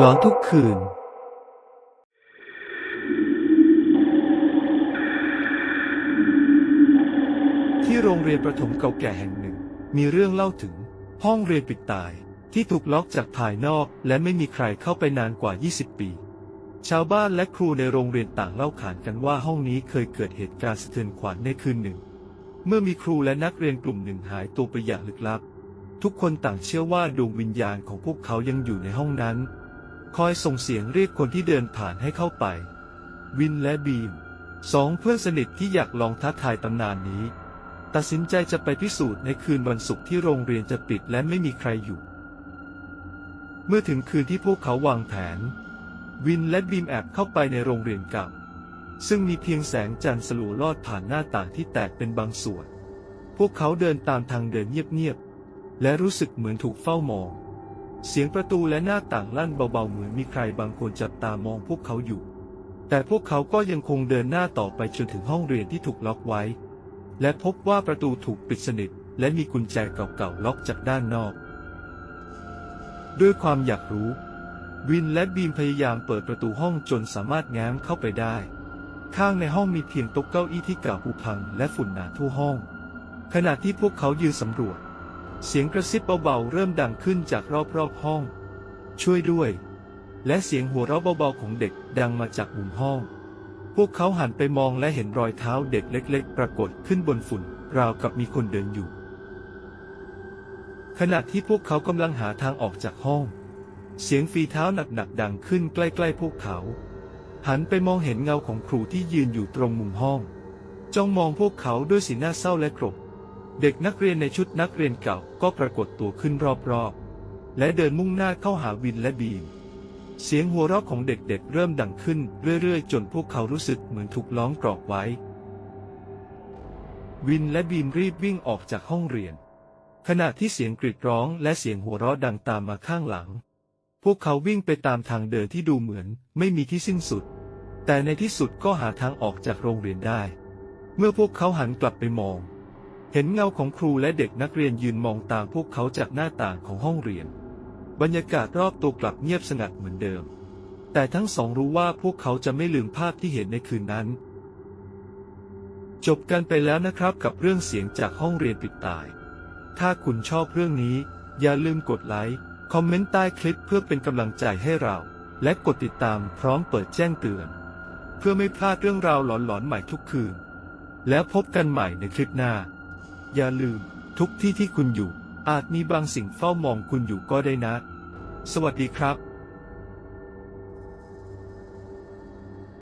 หลอนทุกคืน ที่โรงเรียนประถมเก่าแก่แห่งหนึ่ง มีเรื่องเล่าถึง ห้องเรียนปิดตายที่ถูกล็อกจากภายนอกและไม่มีใครเข้าไปนานกว่า 20 ปี ชาวบ้านและครูในโรงเรียนต่างเล่าขานกันว่าห้องนี้เคยเกิดเหตุการณ์สะเทือนขวัญในคืนหนึ่ง เมื่อมีครูและนักเรียนกลุ่มหนึ่งหายตัวไปอย่างลึกลับ ทุกคนต่างเชื่อว่าดวงวิญญาณของพวกเขายังอยู่ในห้องนั้น คอยส่งเสียงเรียกคนที่เดินผ่านให้เข้าไป วินและบีมสองเพื่อนสนิทที่อยากลองท้าทายตำนานนี้ ตัดสินใจจะไปพิสูจน์ในคืนวันศุกร์ที่โรงเรียนจะปิดและไม่มีใครอยู่ เมื่อถึงคืนที่พวกเขาวางแผน วินและบีมแอบเข้าไปในโรงเรียนเก่า ซึ่งมีเพียงแสงจันทร์สลัวลอดผ่านหน้าต่างที่แตกเป็นบางส่วน พวกเขาเดินตามทางเดินเงียบๆและรู้สึกเหมือนถูกเฝ้ามอง เสียงประตูและหน้าต่างลั่นเบาๆเหมือนมีใครบางคนจับตามองพวกเขาอยู่ แต่พวกเขาก็ยังคงเดินหน้าต่อไปจนถึงห้องเรียนที่ถูกล็อกไว้ และพบว่าประตูถูกปิดสนิท และมีกุญแจเก่าๆล็อกจากด้านนอก ด้วยความอยากรู้ วินและบีมพยายามเปิดประตูห้องจนสามารถแง้มเข้าไปได้ ข้างในห้องมีเพียงโต๊ะเก้าอี้ที่เก่าผุพังและฝุ่นหนาทั่วห้อง ขณะที่พวกเขายืนสำรวจ เสียงกระซิบเบาๆ เริ่มดังขึ้นจากรอบๆห้อง ช่วยด้วย และเสียงหัวเราะเบาๆของเด็กดังมาจากมุมห้อง พวกเขาหันไปมองและเห็นรอยเท้าเด็กเล็ก ๆ ปรากฏขึ้นบนฝุ่น ราวกับมีคนเดินอยู่ ขณะที่พวกเขากำลังหาทางออกจากห้อง เสียงฝีเท้าหนักๆดังขึ้นใกล้ๆพวกเขา หันไปมองเห็นเงาของครูที่ยืนอยู่ตรงมุมห้อง จ้องมองพวกเขาด้วยสีหน้าเศร้าและกรบ เด็กนักเรียนในชุดนักเรียนเก่าก็ปรากฏตัวขึ้นรอบๆ และเดินมุ่งหน้าเข้าหาวินและบีม เสียงหัวเราะของเด็กๆเริ่มดังขึ้นเรื่อยๆ จนพวกเขารู้สึกเหมือนถูกล้อมกรอบไว้ วินและบีมรีบวิ่งออกจากห้องเรียน ขณะที่เสียงกรีดร้องและเสียงหัวเราะดังตามมาข้างหลัง พวกเขาวิ่งไปตามทางเดินที่ดูเหมือนไม่มีที่สิ้นสุด แต่ในที่สุดก็หาทางออกจากโรงเรียนได้ เมื่อพวกเขาหันกลับไปมอง เห็นเงาของครูและเด็กนักเรียนยืนมองตามพวกเขาจากหน้าต่างของห้องเรียน บรรยากาศรอบตัวกลับเงียบสงัดเหมือนเดิม แต่ทั้งสองรู้ว่าพวกเขาจะไม่ลืมภาพที่เห็นในคืนนั้น จบกันไปแล้วนะครับกับเรื่องเสียงจากห้องเรียนปิดตาย ถ้าคุณชอบเรื่องนี้ อย่าลืมกดไลค์คอมเมนต์ใต้คลิปเพื่อเป็นกำลังใจให้เรา และกดติดตามพร้อมเปิดแจ้งเตือน เพื่อไม่พลาดเรื่องราวหลอนๆใหม่ทุกคืน แล้วพบกันใหม่ในคลิปหน้า อย่าลืม ทุกที่ที่คุณอยู่ อาจมีบางสิ่งเฝ้ามองคุณอยู่ก็ได้นะ สวัสดีครับ